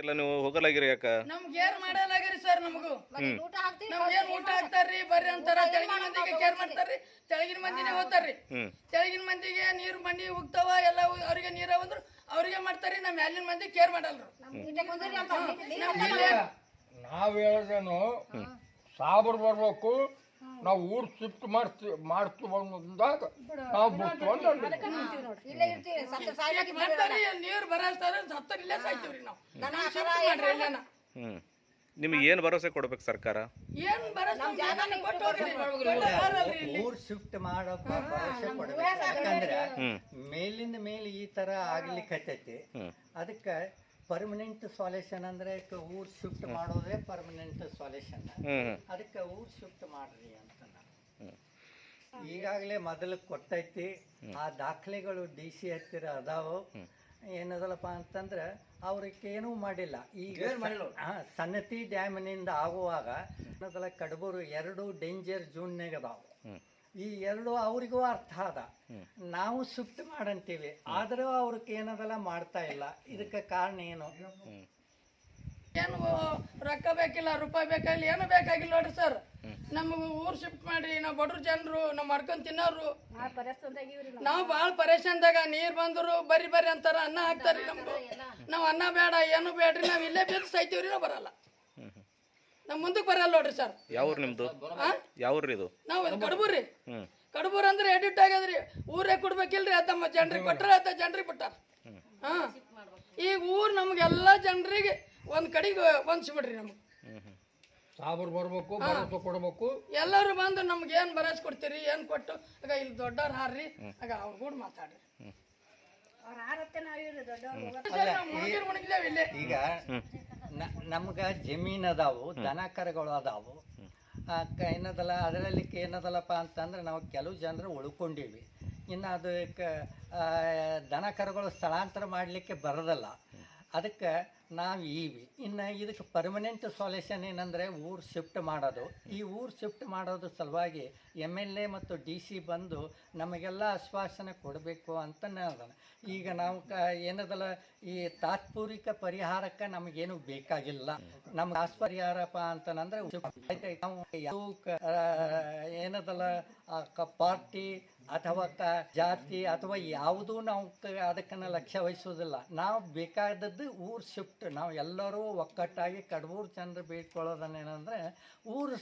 ಇಲ್ಲ ನೀವು ಹೋಗಲಾಗಿರಿ ಯಾಕ? ನಮ್ಗೆ ಏನ್ ಮಾಡಲಾಗಿರಿ ಸರ್ ನಮಗೂ? ಊಟ ಹಾಕ್ತೀವಿ. ನಾವ್ ಏನ್ ಊಟ ಹಾಕ್ತಾರ್ರಿ? ಬರ್ರಿ ಅಂತಾರ. ತೆಳಗಿನ ಮಂದಿಗೆ ಕೇರ್ ಮಾಡ್ತಾರ್ರಿ. ತೆಳಗಿನ ಮಂದಿನೇ ಹೋಗ್ತಾರ್ರಿ. ತೆಳಗಿನ ಮಂದಿಗೆ ನೀರು ಮಂಡಿ ಹೋಗ್ತಾವ ಎಲ್ಲ ಅವ್ರಿಗೆ ನೀರ ಬಂದ್ರು ಅವ್ರಿಗೆ ಮಾಡ್ತಾರ್ರಿ. ನಮ್ಮ ಮ್ಯಾಲಿನ ಮಂದಿ ಕೇರ್ ಮಾಡಲ್ರು. ನಾವು ಹೇಳೋದೇನು ಸಾಬ್ರು ಬರ್ಬೇಕು ನಾವು ಊರ್ ಶಿಫ್ಟ್ ಮಾಡ್ತೀವಿ ಮಾಡ್ತೀವಿ ಅನ್ನೋದಾಗ ನಾವು ಬಿಡ್ತೀವಿ ಅಂತ ಇಲ್ಲೇ ಇರ್ತೀವಿ ಸತ್ತ ಸಾಯ್ಲಿಕ್ಕೆ ಮಾಡ್ತಾರ್ರಿ ನೀರ್ ಬರಸ್ತಾರ ಸತ್ತರ್ ಇಲ್ಲೇ ಸಾಯ್ತೀವ್ರಿ ನಾವು. ದನ ನಮ್ಗ್ ಕರ shift ಇಲ್ಲೇನ. ಹ್ಮ್. ನಿಮಗೆ ಏನು ಭರವಸೆ ಕೊಡ್ಬೇಕು ಸರ್ಕಾರ? ಏನ್ ಕೊಟ್ಟು ಹೋಗ್ರಿ. ಇಲ್ಲಿ? ಊರ್ ಶಿಫ್ಟ್ ಮಾಡಪ್ಪ ಭರವಸೆ ಕೊಡ್ಬೇಕು. ಯಾಕಂದ್ರೆ ಮೇಲಿಂದ ಮೇಲೆ ಈ ತರ ಆಗ್ಲಿಕ್ಕತ್ತೈತಿ ಹ್ಮ್. ಅದಕ್ಕೆ ಪರ್ಮನೆಂಟ್ ಸಾಲ್ಯೂಷನ್ ಅಂದ್ರೆ ಕ- ಊರ್ ಶಿಫ್ಟ್ ಮಾಡೋದೇ ಪರ್ಮನೆಂಟ್ ಸಾಲ್ಯೂಷನ್ ಹ್ಮ್ ಅದಕ್ಕೆ ಊರ್ ಶಿಫ್ಟ್ ಮಾಡ್ರಿ ಅಂತ ನಾನು. ಈಗಾಗಲೇ ಮೊದಲು ಕೊಟ್ಟೈತಿ. ಆ ದಾಖಲೆಗಳು ಡಿ ಸಿ ಹತ್ತಿರ ಅದಾವು. ಏನದಲ್ಲಪ್ಪ ಅಂತಂದ್ರೆ ಅವ್ರಿಗೆ ಏನೂ ಮಾಡಿಲ್ಲ. ಈಗ ಹಾ, ಸನ್ನತಿ ಡ್ಯಾಮಿನಿಂದ ಆಗುವಾಗ ಏನದಲ್ಲ ಕಡಬೂರು ಎರಡು ಡೇಂಜರ್ ಝೋನ್ಯಾಗ ಅದಾವು. ಹ್ಮ್. ಈ ಎರಡು ಅವರಿಗೂ ಅರ್ಥ ಅದ ನಾವು ಶಿಫ್ಟ್ ಮಾಡಂತೀವಿ. ಆದರೂ ಅವ್ರಿಗೆ ಏನದಲ್ಲ ಮಾಡ್ತಾ ಇಲ್ಲ. ಇದಕ್ಕೆ ಕಾರಣ ಏನು? ಏನು ರೊಕ್ಕ ಬೇಕಿಲ್ಲ ರೂಪಾಯಿ ಬೇಕಾಗಿಲ್ಲ ಏನು ಬೇಕಾಗಿಲ್ಲ ನೋಡ್ರಿ ಸರ್. ನಮಗ ಊರ್ ಶಿಫ್ಟ್ ಮಾಡ್ರಿ ನಾವು ಬಡ್ರ ಜನರು ನಾವು ಮಾಡ್ಕೊಂಡ್ ತಿನ್ನೋರು. ನಾವು ಭಾಳ ಪರೇಶಾನ್ದಾಗ ನೀರ್ ಬಂದ್ರು ಬರ್ರಿ ಬರ್ರಿ ಅಂತಾರ ಅನ್ನ ಹಾಕ್ತಾರ್ರಿ ನಮ್ಗೆ ನಾವು ಅನ್ನ ಬೇಡ ಏನು ಬೇಡ್ರಿ ನಾವು ಇಲ್ಲೇ ಬಿದ್ದು ಸಾಯ್ತೀವ್ರಿ ನಾವು ಬರಲ್ಲ. ನಾವು ಮುಂದಕ್ಕೆ ಬರಲ್ಲ ನೋಡ್ರಿ ಸರ್ ಯಾವ ನಿಮ್ದು? ನಿಮ್ಮದು ಯಾವ ಊರು ಇದು? ನಾವು ಕಡಬೂರಿ ಹ್ಮ್. ಕಡಬೂರ್ ಅಂದ್ರೆ ಎಡಿಟ್ ಆಗ್ಯದ್ರಿ. ಊರೇ ಕೊಡ್ಬೇಕಿಲ್ರಿ ಅದ ಜನರಿಗೆ ಕೊಟ್ಟರೆ ಅದ ಜನರಿಗೆ ಬಿಟ್ಟಾರ. ಹಾ. ಈಗ ಊರ್ ನಮ್ಗೆಲ್ಲ ಜನರಿಗೆ ಒಂದ್ ಕಡೆಗೆ ಹೊಂದ್ಸ್ಬಿಡ್ರಿ ನಮ್ಗೆ. ಸಾಬ್ರು ಬರ್ಬೇಕು ಭರವಸೆ ಕೊಡ್ಬೇಕು. ಎಲ್ಲರೂ ಬಂದು ನಮ್ಗೆ ಏನ್ ಭರವಸೆ ಕೊಡ್ತೀರಿ ಏನ್ ಕೊಟ್ಟು ಆಗ ಇಲ್ಲಿ ದೊಡ್ಡವ್ರು ಹಾರ್ರಿ ಆಗ ಅವ್ರ ಕೂಡ ಮಾತಾಡ್ರಿ. ಸರ್, ನಾವ್ ಮುಳುಗಿರ್ ಮುಳುಗಿದೇವ್ ಇಲ್ಲೇ ಈಗ ನಮ್ಗ ಜಮೀನ್ ಅದಾವು ದನ ಕರುಗಳು ಅದಾವು. ಏನದಲ್ಲ ಅದರಲ್ಲಿ ಏನದಲ್ಲಪ್ಪ ಅಂತಂದ್ರೆ ನಾವು ಕೆಲವು ಜನರು ಉಳ್ಕೊಂಡೀವಿ. ಇನ್ನು ಅದಕ್ಕೆ ಆ, ದನ ಕರುಗಳು ಸ್ಥಳಾಂತರ ಮಾಡಲಿಕ್ಕೆ ಬರೋದಲ್ಲ. ಅದಕ್ಕೆ ನಾವು ಈವಿ ಇನ್ನು ಇದಕ್ಕೆ ಪರ್ಮನೆಂಟ್ ಸೊಲ್ಯೂಷನ್ ಏನಂದರೆ ಊರು ಶಿಫ್ಟ್ ಮಾಡೋದು. ಈ ಊರು ಶಿಫ್ಟ್ ಮಾಡೋದು ಸಲುವಾಗಿ ಎಂ ಎಲ್ ಎ ಮತ್ತು ಡಿ ಸಿ ಬಂದು ನಮಗೆಲ್ಲ ಆಶ್ವಾಸನೆ ಕೊಡಬೇಕು ಅಂತ ನಾನು ಈಗ ನಾವು ಕ ಏನದಲ್ಲ, ಈ ತಾತ್ಪೂರಿಕ ಪರಿಹಾರಕ್ಕೆ ನಮಗೇನು ಬೇಕಾಗಿಲ್ಲ. ನಮ್ಗೆ ಆಸ್ಪರಿಹಾರಪ್ಪ ಅಂತಂದರೆ ನಾವು ಏನದಲ್ಲ ಪಾರ್ಟಿ ಅಥವಾ ಕ ಜಾತಿ ಅಥವಾ ಯಾವುದೂ ನಾವು ಅದಕ್ಕನ್ನ ಲಕ್ಷ್ಯ ವಹಿಸೋದಿಲ್ಲ ನಾವು ಬೇಕಾದದ್ದು ಊರು ಶಿಫ್ಟ್. ನಾವು ಎಲ್ಲರೂ ಒಕ್ಕಟ್ಟಾಗಿ ಕಡಬೂರು ಜನರು ಬೇಡ್ಕೊಳ್ಳೋದನ್ನೇನಂದ್ರೆ ಊರು